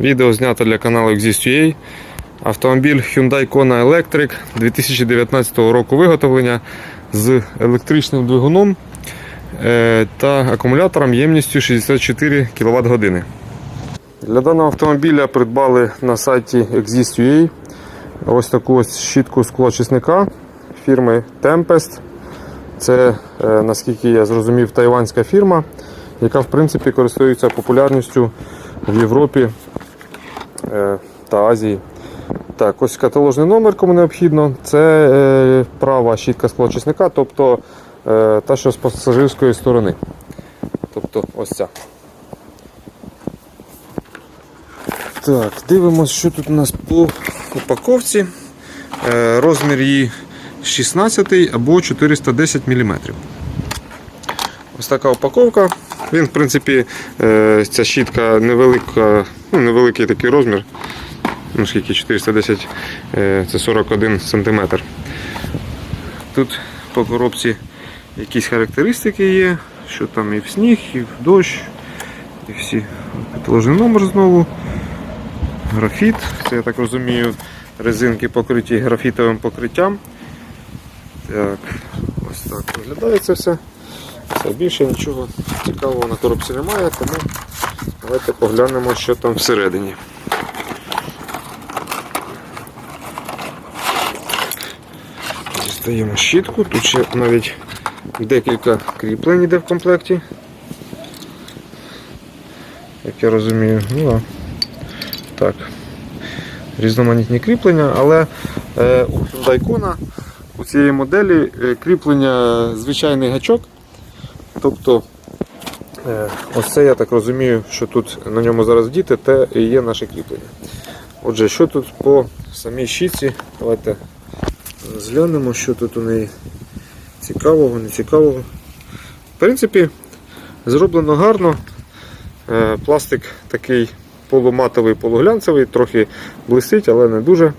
Відео знято для каналу Exist.ua. Автомобіль Hyundai Kona Electric 2019 року виготовлення з електричним двигуном е, та акумулятором ємністю 64 кВт години. Для даного автомобіля придбали на сайті Exist.ua ось таку ось щітку склочисника фірми Tempest. Це, е, наскільки я зрозумів, тайванська фірма, яка в принципі користується популярністю в Європі та Азії. Так, ось каталожний номер, кому необхідно. Це е, права щітка склочисника, тобто е, та, що з пасажирської сторони. Тобто ось ця. Так, дивимось, що тут у нас по упаковці. Е, розмір її 16 або 410 мм. Ось така упаковка. Він, в принципі, е, ця щітка невелика, ну, невеликий такий розмір. Ну, скільки 410 е, це 41 см. Тут по коробці якісь характеристики є, що там і в сніг, і в дощ, і всі. Підложений номер знову. Графіт, це я так розумію, резинки покриті графітовим покриттям. Так, ось так виглядає це все. Все більше нічого цікавого на коробці немає, тому давайте поглянемо, що там всередині. Дістаємо щітку, тут ще навіть декілька кріплень йде в комплекті. Як я розумію, ну так. Різноманітні кріплення, але е, у Hyundai Kona у цієї моделі е, кріплення звичайний гачок. Тобто, е, ось це я так розумію, що тут на ньому зараз діти, те і є наше кріплення. Отже, що тут по самій щітці? Давайте зглянемо, що тут у неї цікавого, не цікавого. В принципі, зроблено гарно. Е, Пластик такий полуматовий, полуглянцевий, трохи блистить, але не дуже.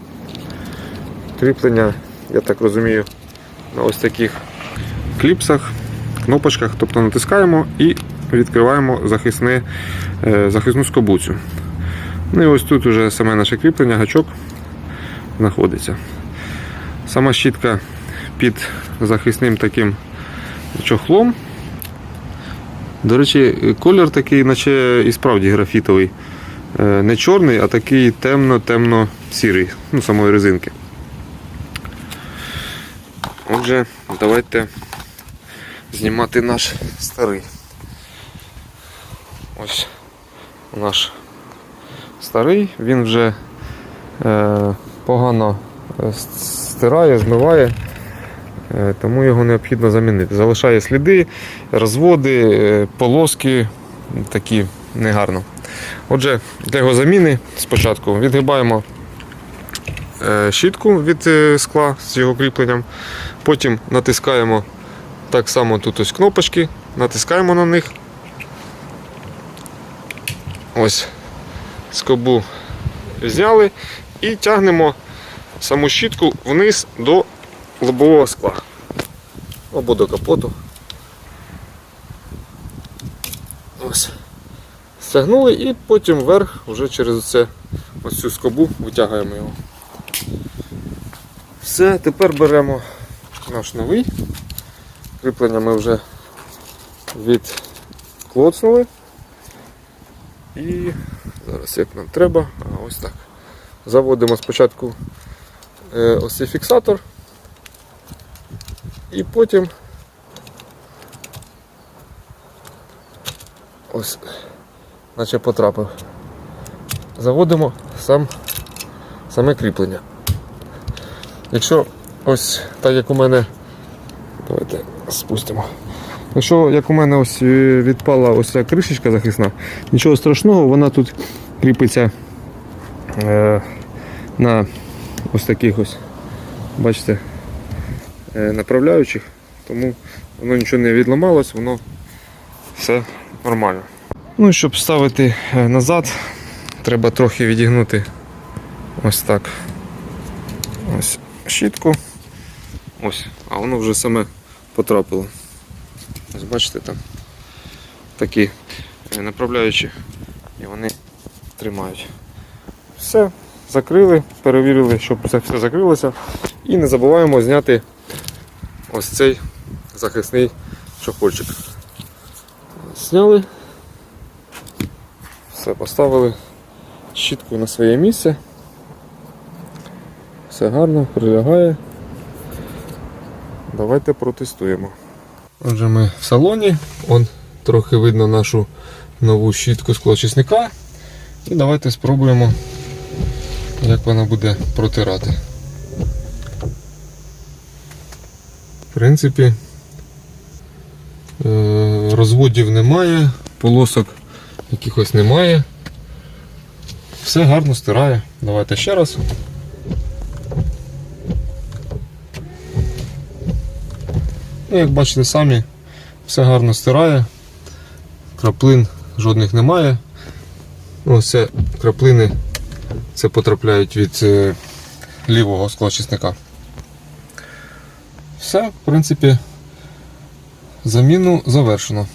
Кріплення, я так розумію, на ось таких кліпсах, кнопочках, тобто натискаємо і відкриваємо захисне, е, захисну скобуцю. Ну і ось тут вже саме наше кріплення, гачок знаходиться. Сама щітка під захисним таким чохлом. До речі, колір такий, наче і справді графітовий. Е, Не чорний, а такий темно-темно-сірий, ну, самої резинки. Отже, давайте знімати наш старий. Ось наш старий, він вже е, погано е, стирає, змиває, е, тому його необхідно замінити. Залишає сліди, розводи, е, полоски такі негарно. Отже, для його заміни спочатку відгибаємо е, щітку від е, скла з його кріпленням, потім натискаємо так само тут ось кнопочки, натискаємо на них. Ось скобу зняли і тягнемо саму щітку вниз до лобового скла або до капоту. Ось. Стягнули і потім вверх вже через це, ось цю скобу витягуємо його. Все, тепер беремо наш новий. Кріплення ми вже відклоцнули. І зараз як нам треба, а ось так. Заводимо спочатку е, ось цей фіксатор і потім ось наче потрапив. Заводимо сам, саме кріплення. Якщо ось так як у мене, давайте спустимо. Якщо як у мене ось е, відпала ось ця кришечка захисна, нічого страшного, вона тут кріпиться е, на ось таких ось, бачите, е, направляючих, тому воно нічого не відламалось, воно все нормально. Ну і щоб ставити е, назад, треба трохи відігнути ось так. Ось щітку. Ось, а воно вже саме потрапило. Ось бачите там такі е, направляючі і вони тримають. Все, закрили, перевірили, щоб це все закрилося. І не забуваємо зняти ось цей захисний чохольчик. Зняли. Все, поставили щітку на своє місце. Все гарно, прилягає. Давайте протестуємо. Отже, ми в салоні. Он трохи видно нашу нову щітку склочисника. І давайте спробуємо, як вона буде протирати. В принципі, е, розводів немає, полосок якихось немає. Все гарно стирає. Давайте ще раз. Ну, як бачите самі, все гарно стирає, краплин жодних немає. Ось це краплини це потрапляють від е, лівого склочисника. Все, в принципі, заміну завершено.